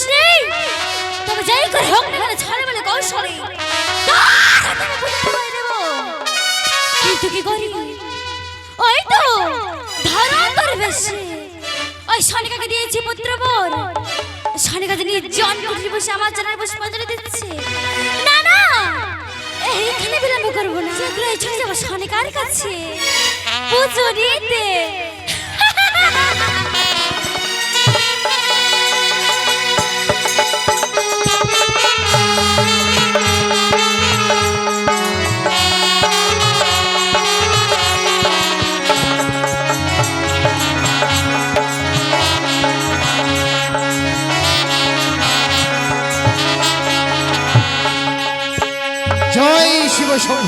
করিস নি যাই করে হোক বলে কৌশলে। কিন্তু কি করি? ওই তো, ধরা তোর ওই সনিকাকে দিয়েছি পুত্র বোন সনিকা যে নির্জন বসে আমার বসে মজা দিচ্ছে। না না, এইখানে বিলম্ব করব না। যেগুলো এই ছড়ে যাব সনিকার কাছে। পুজো নিতে।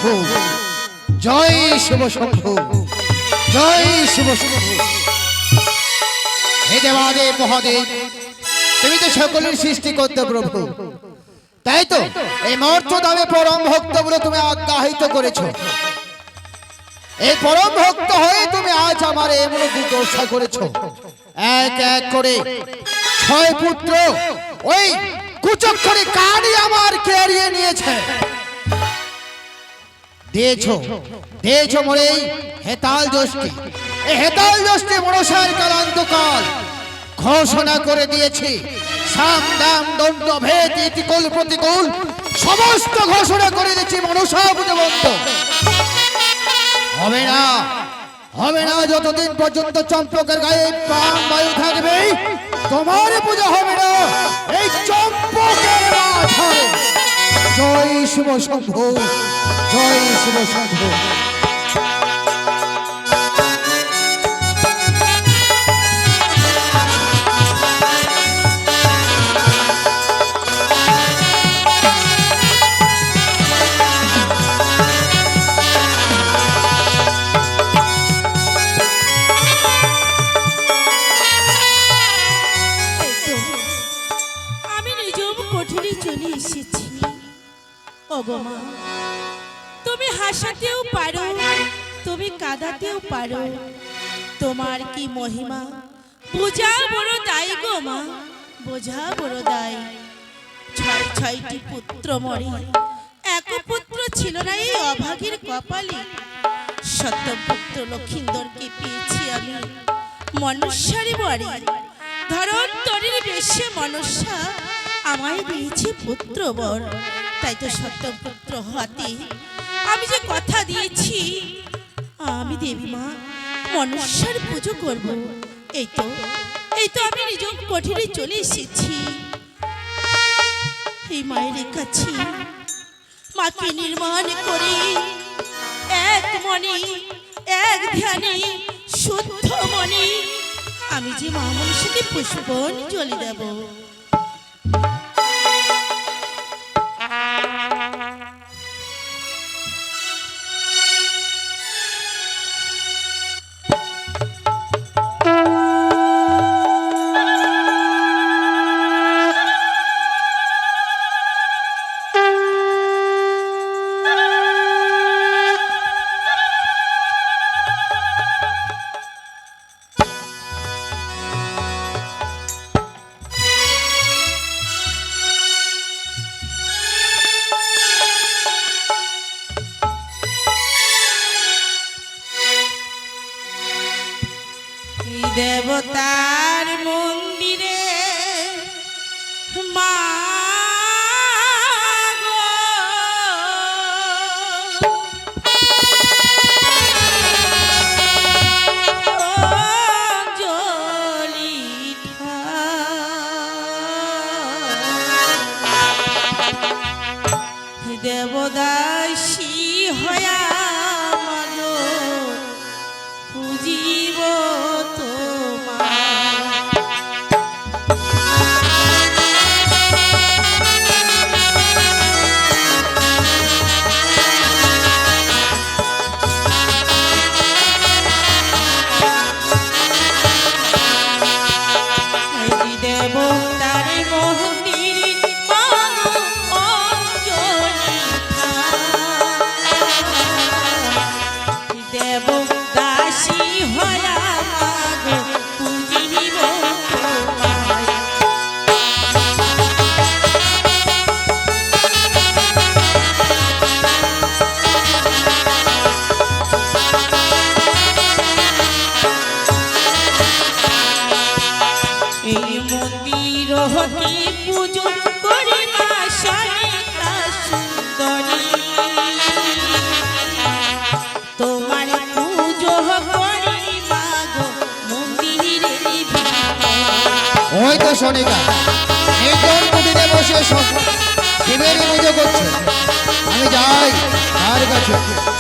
শম্ভু। জয় শিব শম্ভু। জয় শিব শম্ভু। হে দেবাদেব মহাদেব, তুমি তো সকলের সৃষ্টি করতে প্রভু। তাই তো এই মর্ত দামে পরম ভক্ত বলে তুমি আজ্ঞাহিত করেছ। এই পরম ভক্ত হয়ে তুমি আজ আমার এমন দুর্দশা করেছ। এক এক করে ছয় পুত্র ওই কুচক্ষরে কানই আমার কেড়িয়ে নিয়েছে। দিয়েছ দিয়েছ মোরে হেতাল দোষকে এই হেতাল দোষকে মনসার কালান্তকাল ঘোষণা করে দিয়েছি, সাম দাম দণ্ড ভেদ ইতিকুল প্রতিকূল। সমস্ত ঘোষণা করে দিয়েছি মনসা বুঝবন্ত। হবে না হবে না যতদিন পর্যন্ত চম্পকের গায়ে প্রাণ বায়ু থাকবে, তোমার পূজা হবে না। এই চম্পকের মাথায় জয় শিব শম্ভু জয় শিব শম্ভু। ওগো মা। তুমি হাসাতেও পারো, তুমি কাঁদাতেও পারো। তোমার কি মহিমা? বোঝা বড় দায় গো মা বোঝা বড় দায় ছয় ছয়টি পুত্র মরে, এক পুত্র ছিল না এই অভাগীর কপালে। সত্যপুত্র লক্ষিন্দরকে পেয়েছি আমি, মনুষ্যারি বাড়ি ধরন তরির বেশে মনুষ্যা আমায় দিয়েছে পুত্র বর তাই তো সত্যপুত্র হতে। আমি যে কথা দিয়েছি, আমি দেবী মা, মনুষ্যার পুজো করব। এই তো এই তো আমি নিজ কঠিনে চলে এসেছি। এই মায়ের কাছে, মাকে নির্মাণ করে এক মনে, এক ধ্যানে, শুদ্ধ মনে, আমি যে মা মনুষ্যকে পুষ্পন জ্বলি দেব। দেবতার মন্দিরে তার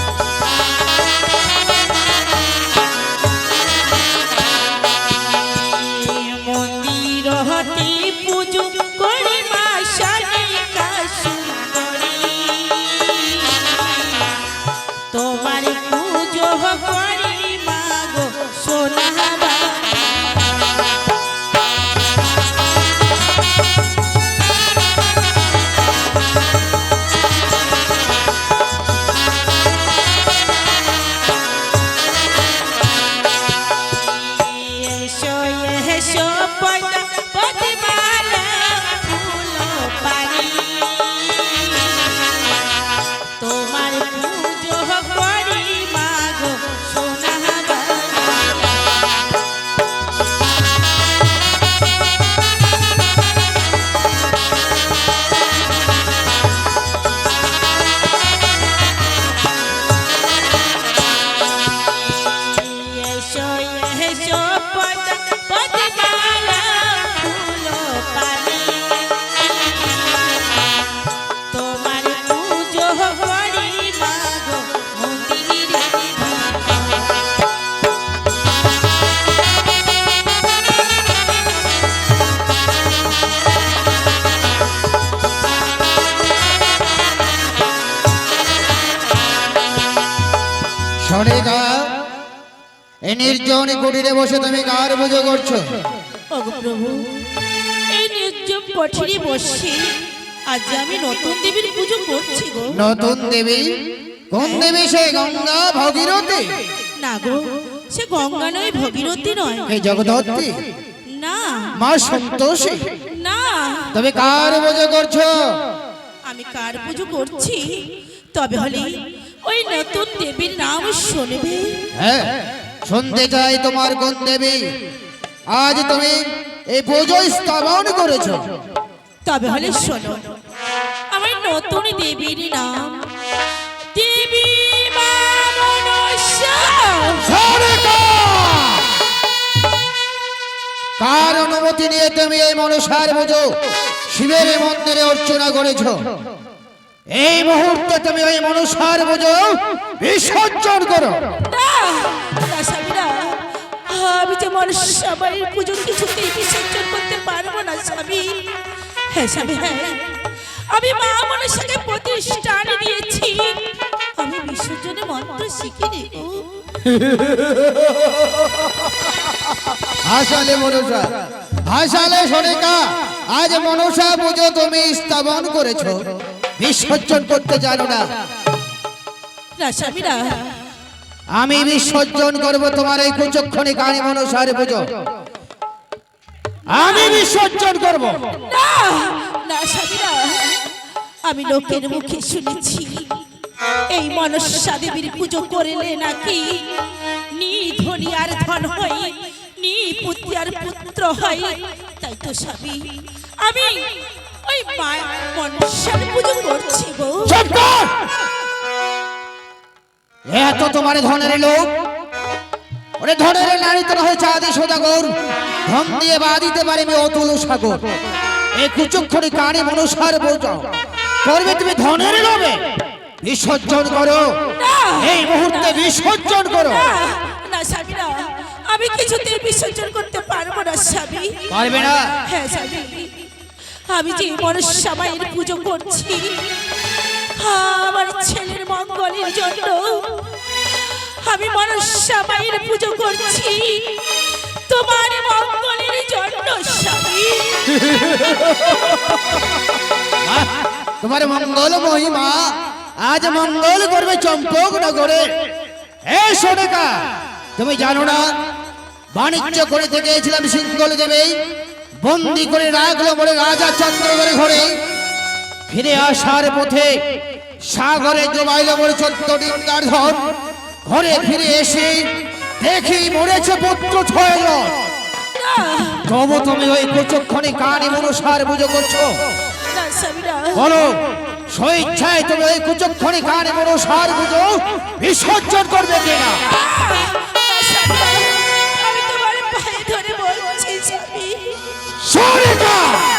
কুটিরে বসে তুমি কার পুজো করছ? প্রভু এই নির্জম কঠিনে বসে আজ আমি নতুন দেবীর পুজো করছি গো। নতুন দেবী? কোন দেবী সেই গঙ্গা ভগীরথী? না গো সে গঙ্গা নয় ভগীরথী নয়। এই না। মা সন্তোষী। না। তবে কার পুজো করছ? আমি কার পুজো করছি? তবে হলে ওই নতুন দেবীর নাম শুনবে। হ্যাঁ। শুনতে চাই তোমার কোন দেবী। আজ তুমি এই পুজো স্থাপন করেছ। তবে হলে শোনো আমার নতুন দেবীর নাম দেবী! কার অনুমতি নিয়ে তুমি এই মনসার পুজো শিবের মন্দিরে অর্চনা করেছ। এই মুহূর্তে তুমি ওই মনসার পুজো বিসর্জন করো। স্বামীরা, আমি যে মানুষ সবাই পুজো কিছুতেই বিসর্জন করতে পারব না স্বামী। হ্যাঁ স্বামী হ্যাঁ আমি মা মনসাকে প্রতিষ্ঠান দিয়েছি। আমি বিসর্জনে মন্ত্র শিখিনি গো। হাসালে মনসা হাসালে সোনিকা আজ মনসা পুজো তুমি স্থাপন করেছ। বিসর্জন করতে জানো না। না স্বামীরা আমি বিসর্জন করব তোমার এই কুচক্ষণে কানে মনসার পুজো। আমি বিসর্জন করব। না না স্বামীরা আমি লোকের মুখে শুনেছি এই মনসা দেবীর পুজো করলে নাকি নি ধনী আর ধন হয় নি পুত্র আর পুত্র হয়। তাই তো স্বামী আমি ওই মনসার পুজো করছি কর! এত তোমার ধনের লোক ওরে ধনের নারী তোর হয়েছে আদি সদাগর। ধন দিয়ে বা দিতে পারে আমি অতুল সাগর। এই কুচক্ষণে কানে মনুষার বোঝাও করবে তুমি ধনের লোভে। বিসর্জন করো। এই মুহূর্তে বিসর্জন করো। না না আমি কিছুতেই বিসর্জন করতে পারব না স্বামী। পারবে না? হ্যাঁ স্বামী। আমি যে মনসা মায়ের পুজো করছি আমার ছেলের মঙ্গলের জন্য আমি মনসা মায়ের পুজো করছি। তোমার মঙ্গলের জন্য, স্বামী। তোমার মঙ্গল মহিমা আজ মঙ্গল করবে চম্পক নগরে। এ সোনেকা, তুমি জানো না, বাণিজ্য করে থেকে গিয়েছিলাম সিঙ্গল দেবে বন্দি করে রাখল বলে রাজা চন্দ্রগড়ে ঘরে। ফিরে আসার পথে সাগরে জমাইল বলে চোদ্দ ডিঙ্গার ধন ঘরে ফিরে এসে দেখি মরেছে পুত্র ছয়জন তবু তুমি ওই কুচক্ষণে কানে মনুষার পুজো করছ? বলো স্বেচ্ছায় তুমি ওই কুচক্ষণে কানে মনুষার পুজো বিসর্জন করবে কিনা? না, স্বামী।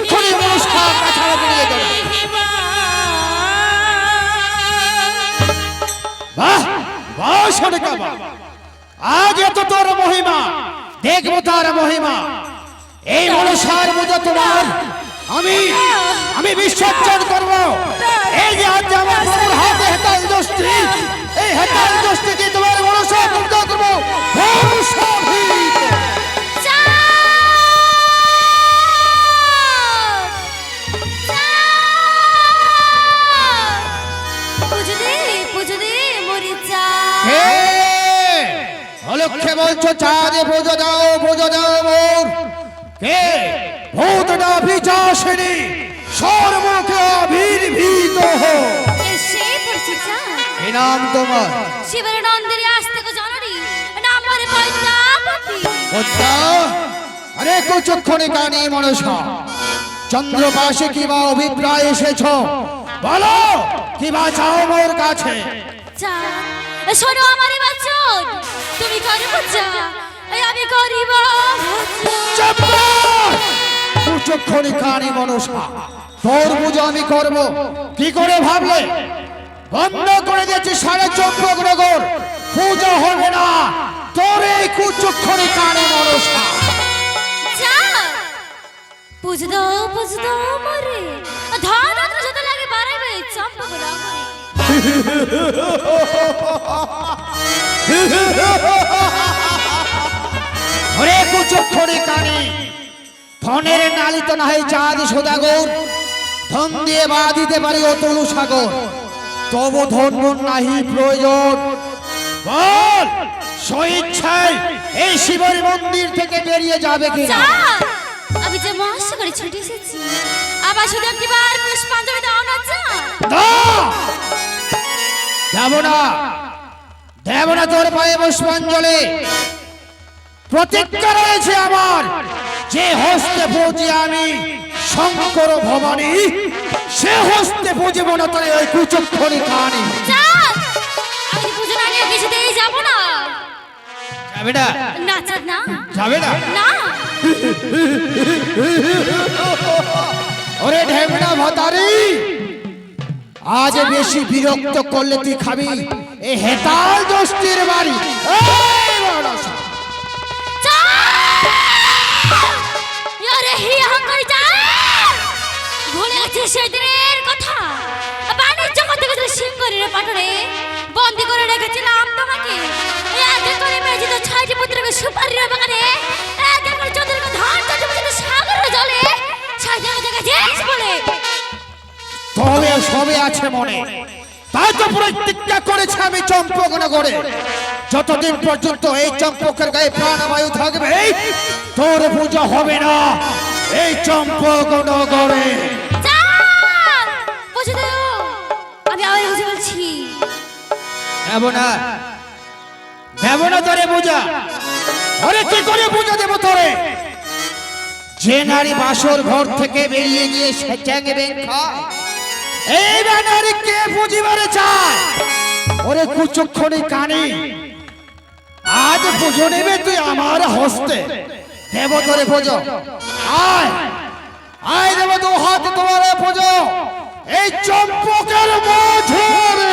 কুচক্ষণে মনুষার কথা বেরিয়ে বাহ আজ এত তোর মহিমা, দেখব তার মহিমা। এই মনুষার পুজো তোমার, আমি আমি বিসর্জন করব। এই যে আজ আমার হাতে হেতাল দোষটি, এই হেতাল দোষটি দিয়ে তোমার মনুষা পুজো করব। অলক্ষে বলছো চাঁদে পুজো দাও পুজো দাও মোর। কে? ভূতটা পিচাসিনী সর্বকে আবির্ভূত হো এসে পড়ছি চা কি নাম তোমার? আসতে কো নাম হত্যা আরে কুচক্ষণে কানে মনসা। চন্দ্রপাশে কিবা অভিপ্রায় এসেছ। বলো কিবা চাও মোর কাছে? শোনো আমারে বাচন তুমি করব চা এই আমি করিব। চাপা! কুচক্ষণে কানে মনসা তোর পুজো আমি করব। কি করে ভাবলে? বন্ধ করে দিয়েছি সাড়ে চব্বক নগর। পুজো হবে না তোর এই কুচক্ষণে কানে মনসা। পুজো দাও পুজো দাও মরে ধান আত্র যত লাগে বাড়াইবে চম্পক রামরে ওরে কুচক্ষণে কানে। ধনের নালিত না হয় চাঁদ সদাগর। ধন দিয়ে বা দিতে পারি অতলু সাগর। তবু ধন্য নাহি প্রয়োজন। বল স্বেচ্ছায় এই শিবের মন্দির থেকে বেরিয়ে যাবে কিনা? আমি যে মহাশয় করে ছুটে এসেছি। আবার শুধু একটিবার পুষ্পাঞ্জলি দাও না দাও! দেব না দেব না তোর পায়ে পুষ্পাঞ্জলি। প্রতিজ্ঞা রয়েছে আমার। যে হস্তে পুজি আমি শঙ্কর ভবানী সে হস্তে পুজিব না তোর ওই কুচক্ষণি কাহানি। যাব না। ওরে ঢেমনা ভাতারি আজ বেশি বিরক্ত করলে তুই খাবি? এ হেতাল দোষটির বাড়ি। সেদিনের কথা? বাণিজ্য করতে গেছিল সিংহরের পাটরে। বন্দি করে রেখেছিলাম তোমাকে। আগে করে মেজিত ছয়টি পুত্রকে সুপারির বাগানে। আগে করে চতুর্কে ধন চতুর্কে সাগরের জলে। ছয় জায়গা দেখেছিস বলে? সবে আছে মনে। তাই তো প্রতিজ্ঞা করেছে আমি চম্পক নগরে যতদিন পর্যন্ত এই চম্পকের গায়ে প্রাণবায়ু থাকবে তোর পুজো হবে না এই চম্পক নগরে চাঁদ বুঝে আমি আবার বুঝে বলছি। দেব না। দেব না তোরে পূজা। আরে কি করে পূজা দেব তোরে? যে নারী বাসর ঘর থেকে বেরিয়ে গিয়ে সে চ্যাংবে খায় এই নারী কে পুজিবারে চায়? ওরে কুচক্ষণে কানে। আজ পুজো নেবে তুই আমার হস্তে। দেব তোরে পুজো। আয়। আয় দেব দু হাত তোমার পুজো। এই চম্পকের মধুরে।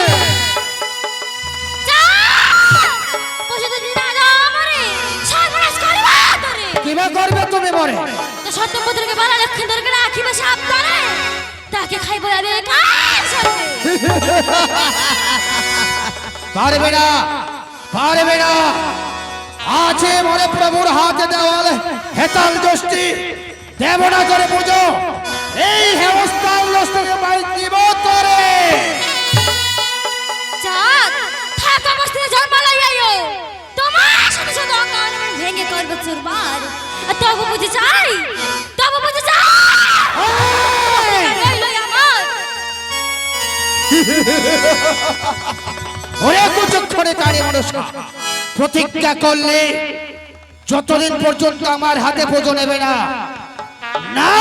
কিবা করবে তুমি মরে। তো সত্যপুত্রকে বলা লক্ষ্মীন্দরকে রাখিবে সাবধানে। তাকে খাইব সঙ্গে পারবে না পারবে না। আছে মরে প্রভুর হাতে দেওয়াল হেতাল দোষটি দেব না করে পুজো। এই হেমস্থান লস্তকে বাই দিব তোরে। চাঁদ থাক তোমার সাথে সাথে অঙ্গান ভেঙে করবে চুরমার। আর তবু বুঝে চাই কারে প্রতিজ্ঞা করলে যতদিন পর্যন্ত আমার হাতে পুজো নেবে না না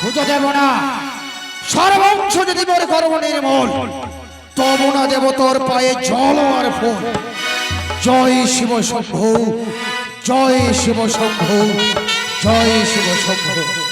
পুজো দেব না। সর্বংশ যদি মনে করব নির্মল, তবু না দেব তোর পায়ে জল আর ফুল। জয় শিব শম্ভু, জয় শিব শম্ভু, জয় শিব শম্ভু।